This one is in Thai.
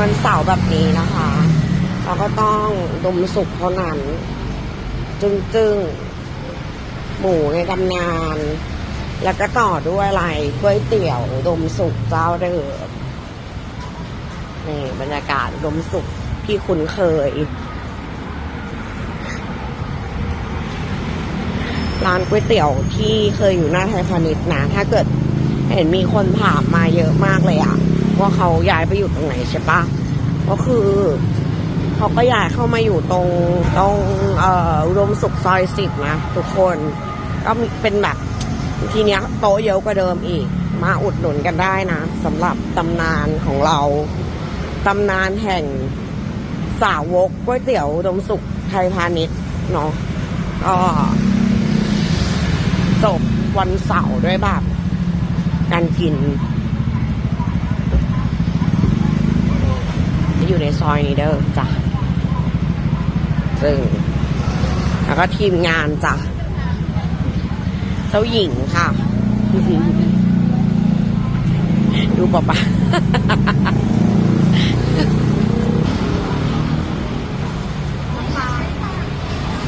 วันเสาร์แบบนี้นะคะ เราก็ต้องดมสุกเท่านั้น จึงจึงๆหมูในตำนาน แล้วก็ต่อด้วยอะไรก๋วยเตี๋ยวดมสุกเจ้าเดิมนี่บรรยากาศดมสุกที่คุ้นเคย ร้านก๋วยเตี๋ยวที่เคยอยู่หน้าไทยพาณิชย์นะ ถ้าเกิดเห็นมีคนถามมาเยอะมาก ว่าเขาย้ายไปอยู่ตรงไหนใช่ปะก็คือเขาก็ย้ายเข้ามาอยู่ตรงตรงเอ่ออุดมสุขซอยสิบนะทุกคนก็มีเป็นแบบทีเนี้ยโต๊ะเยอะกว่าเดิมอีก มาอุดหนุนกันได้นะสำหรับตำนานของเราตำนานแห่งสาวกก๋วยเตี๋ยวอุดมสุขไทยพาณิชย์เนาะก็จบวันเสาร์ด้วยแบบการกิน อยู่ ในซอยนี้เด้อจ้ะซึ่งแล้วก็ทีมงานจ้ะ เจ้าหญิงค่ะ ดูปะปะ